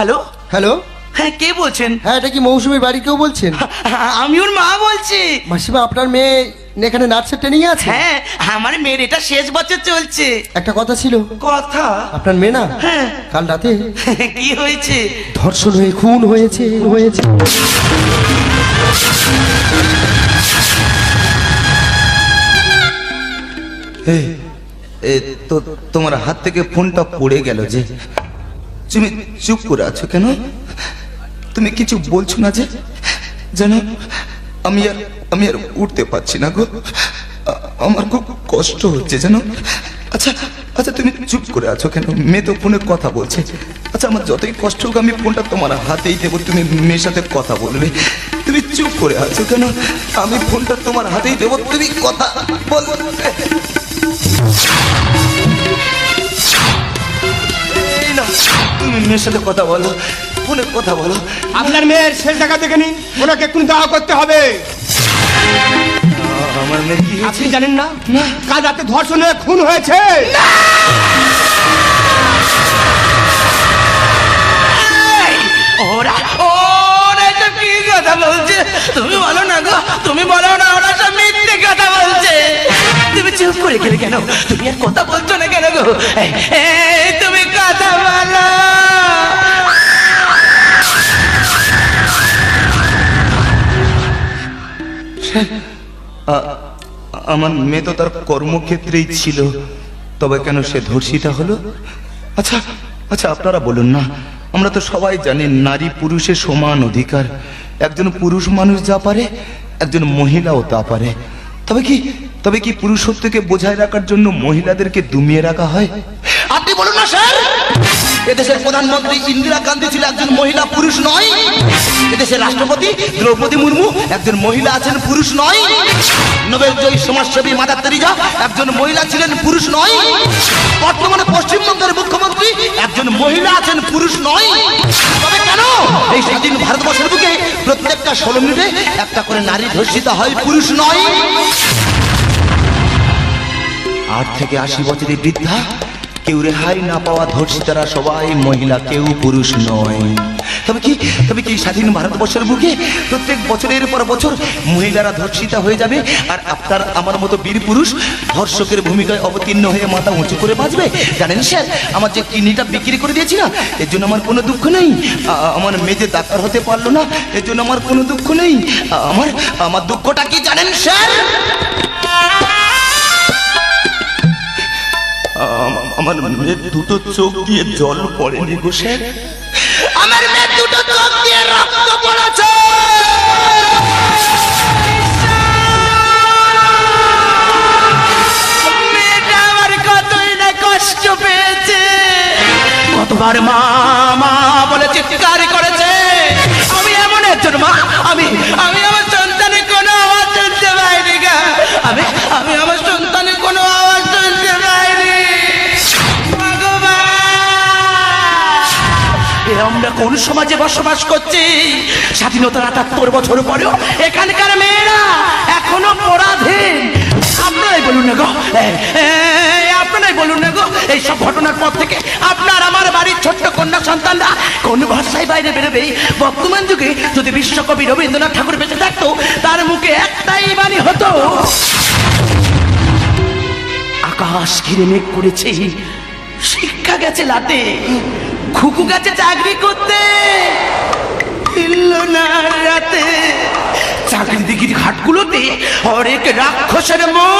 Hello? Hello? হ্যাঁ কে বলছেন? হ্যাঁ এটা কি মৌসুমীর বাড়ি কেউ বলছেন? আমি ওর মা বলছি। মাসিমা আপনার মেয়ে এখানে নার্সের ট্রেনিং আছে? হ্যাঁ আমার মেয়ের এটা শেষ বছর চলছে। একটা কথা ছিল। কথা? আপনার মেয়ে না? হ্যাঁ। কাল রাতে কি হয়েছে? ধর্ষণ হয়ে খুন হয়েছে হয়েছে। তোমার হাত থেকে ফোনটা পড়ে গেল যে। তুমি চুপ করে আছো কেন? তুমি কিছু বলছো না যে? জানো আমি আর আমি আর উঠতে পারছি না গো। আমার খুব কষ্ট হচ্ছে জানো আচ্ছা আচ্ছা তুমি চুপ করে আছো কেন? মেয়ে তো ফোনে কথা বলছে। আচ্ছা আমার যতই কষ্ট হোক, আমি ফোনটা তোমার হাতেই দেবো। তুমি মেয়ের সাথে কথা বলবে। তুমি চুপ করে আছো কেন? আমি ফোনটা তোমার হাতেই দেবো। তুমি কথা বলবে। মেয়ের সাথে কথা বলো ফোনে কথা বলো। আপনার মেয়ের শেষ দেখা দেখে নিন ওনাকে এক্ষুনি দাওয়া করতে হবে। আমার মেয়ে কি আপনি জানেন না? কাল রাতে ধর্ষণে খুন হয়েছে। ওরা ওরা এটা কি কথা বলছে? তুমি বলো না গো তুমি বলো না ওরা সব মিথ্যে কথা বলছে। তুমি চুপ করে গেলে কেন? তুমি আর কথা বলছো না কেন গো? আমার মেয়ে তো তার কর্মক্ষেত্রেই ছিল, তবে কেন সে ধর্ষিতা হলো? আচ্ছা আচ্ছা আপনারা বলুন না, আমরা তো সবাই জানি নারী পুরুষের সমান অধিকার। একজন পুরুষ মানুষ যা পারে, একজন মহিলাও তা পারে। তবে কি তবে কি পুরুষত্বকে বোঝায় রাখার জন্য মহিলাদেরকে দুমিয়ে রাখা হয়? আপনি বলুন না, স্যার। এদেশের প্রধানমন্ত্রী ইন্দিরা গান্ধী ছিল একজন মহিলা, পুরুষ নয়। এদেশের রাষ্ট্রপতি দ্রৌপদী মুর্মু একজন মহিলা আছেন, পুরুষ নয়। নোবেল জয়ী সমাজসেবী মাদার তেরিজা একজন মহিলা ছিলেন, পুরুষ নয়। বর্তমানে পশ্চিমবঙ্গের মুখ্যমন্ত্রী একজন মহিলা আছেন, পুরুষ নয়। তবে কেন? এই স্বাধীন ভারতবর্ষের বুকে প্রত্যেকটা ষোলো মিনিটে একটা করে নারী ধর্ষিত হয়, পুরুষ নয়। আট থেকে আশি বছরের বৃদ্ধা কেউ রেহাই না পাওয়া ধর্ষিতারা সবাই, মহিলা কেউ পুরুষ নয়। তবে কি তবে কি স্বাধীন ভারতবর্ষের বুকে প্রত্যেক বছরের পর বছর মহিলারা ধর্ষিতা হয়ে যাবে? আর আপনার আমার মতো বীর পুরুষ ধর্ষকের ভূমিকায় অবতীর্ণ হয়ে মাথা উঁচু করে বাঁচবে? জানেন স্যার, আমার যে কিডনিটা বিক্রি করে দিয়েছি না, এর জন্য আমার কোনো দুঃখ নেই। আমার যে ডাক্তার হতে পারল না, এর জন্য আমার কোনো দুঃখ নেই। আমার আমার দুঃখটা কি জানেন স্যার? আমার মেয়ের দুটো চোখ দিয়ে জল পড়েনি স্যার। আমার মেয়ের দুটো চোখ দিয়ে রক্ত পড়েছে। কষ্ট পেয়েছে। কতবার মা মা বলে চিৎকার কোন সমাজে বসবাস করছি? স্বাধীনতার আটাত্তর বছর পরেও এখানকার মেয়েরা এখনও পরাধীন। আপনারাই বলুন না গো। আপনারাই বলুন না গো। এইসব ঘটনার পর থেকে আপনার আমার বাড়ির ছোট্ট কন্যা সন্তানরা কোন ভাষায় বাইরে বেরোবে বর্তমান যুগে যদি বিশ্বকবি রবীন্দ্রনাথ ঠাকুর বেঁচে থাকতো, তার মুখে একটাই বাণী হতো। আকাশ ঘিরে মেঘ করেছে, শিক্ষা গেছে লাটে খুকু গাছে চাকরি করতে। না রাতে। চাকরি দিঘির ঘাটগুলোতে অনেক রাক্ষসের মন।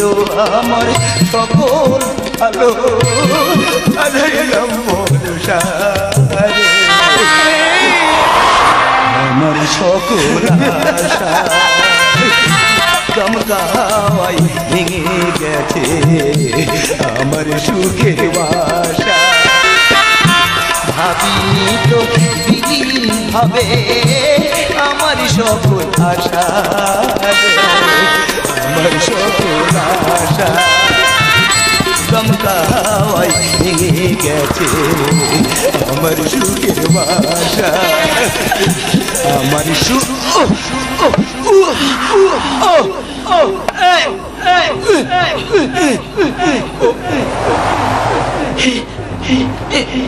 দাও আমার সকল আলো। আমার সকল আশা গমকাওয়াই ভেঙে গেছে। আমার সুখের বাসা। ভাবিনি তো হবে? আমার সকল আশা আমার সকল আশা গমকাওয়াই ভেঙে গেছে। আমার সুখের বাসা। আমার সুখ।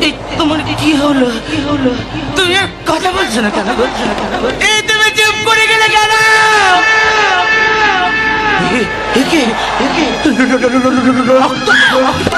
এই তোমার কি হলো কি হলো? তুমি আর কথা বলছো না কেন? বলছো না কেন চুপ করে গেলে কেন একে একে রক্ত